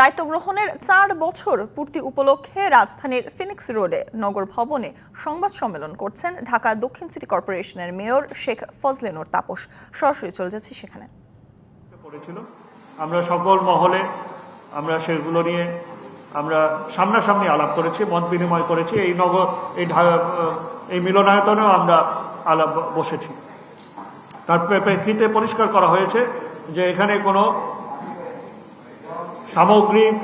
দায়িত্ব গ্রহণের চার বছর পূর্তি উপলক্ষে রাজধানীর ফিনিক্স রোডে নগর ভবনে সংবাদ সম্মেলন করছেন ঢাকা দক্ষিণ সিটি কর্পোরেশনের মেয়র শেখ ফজলেনুর তাপস। সরাসরি চলে যাচ্ছি সেখানে। আমরা সকল মহলে আমরা সেগুলো নিয়ে আমরা সামনাসামনি আলাপ করেছি, মত বিনিময় করেছি। এই নগর, এই এই মিলনায়তনেও আমরা আলাপ বসেছি। তার পরিষ্কার করা হয়েছে যে এখানে কোনো সামগ্রিক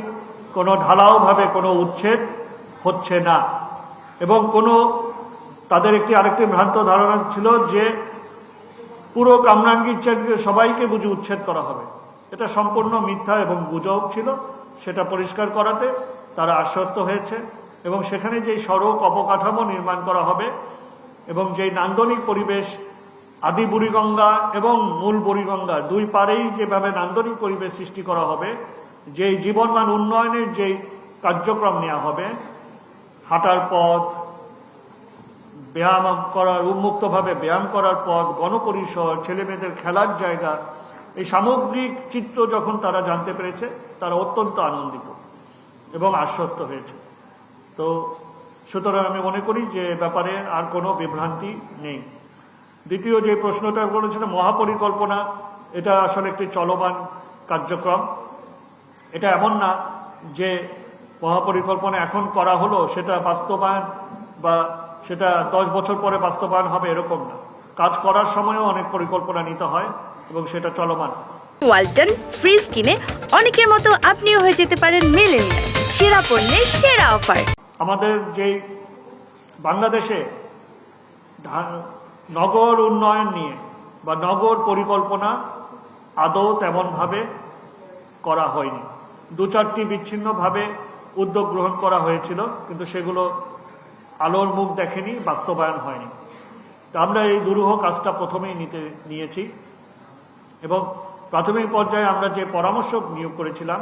কোনো ঢালাওভাবে কোনো উচ্ছেদ হচ্ছে না। এবং কোনো তাদের একটি আরেকটি ভ্রান্ত ধারণা ছিল যে পুরো কামরাঙ্গীর চারদিকে সবাইকে বুঝে উচ্ছেদ করা হবে। এটা সম্পূর্ণ মিথ্যা এবং গুজব ছিল সেটা পরিষ্কার করাতে তারা আশ্বস্ত হয়েছে এবং সেখানে যেই সড়ক অবকাঠামো নির্মাণ করা হবে এবং যেই নান্দনিক পরিবেশ, আদি বুড়িগঙ্গা এবং মূল বুড়িগঙ্গা দুই পারেই যেভাবে নান্দনিক পরিবেশ সৃষ্টি করা হবে যেই জীবনমান উন্নয়নের যেই কার্যক্রম নেওয়া হবে, হাঁটার পথ, ব্যায়াম করার, উন্মুক্তভাবে ব্যায়াম করার পথ, গণপরিসর, ছেলেমেয়েদের খেলার জায়গা, এই সামগ্রিক চিত্র যখন তারা জানতে পেরেছে, তারা অত্যন্ত আনন্দিত এবং আশ্বস্ত হয়েছে। তো সুতরাং আমি মনে করি যে ব্যাপারে আর কোনো বিভ্রান্তি নেই। দ্বিতীয় যে প্রশ্নটা বলেছিল মহাপরিকল্পনা, এটা আসলে একটি চলমান কার্যক্রম। এটা এমন না যে মহাপরিকল্পনা এখন করা হলো সেটা বাস্তবায়ন বা সেটা দশ বছর পরে বাস্তবায়ন হবে এরকম না। কাজ করার সময়ও অনেক পরিকল্পনা নিতে হয় এবং সেটা চলমান। ওয়ালটন ফ্রিজ কিনে অনেকের মতো আপনিও হয়ে যেতে পারেন মেলেনিয়া সেরা পণ্যের সেরা অফার। আমাদের যেই বাংলাদেশে নগর উন্নয়ন নিয়ে বা নগর পরিকল্পনা আদৌ তেমনভাবে করা হয়নি। দু চারটি বিচ্ছিন্নভাবে উদ্যোগ গ্রহণ করা হয়েছিল, কিন্তু সেগুলো আলোর মুখ দেখেনি, বাস্তবায়ন হয়নি। তা আমরা এই দুরূহ কাজটা প্রথমেই নিতে নিয়েছি এবং প্রাথমিক পর্যায়ে আমরা যে পরামর্শক নিয়োগ করেছিলাম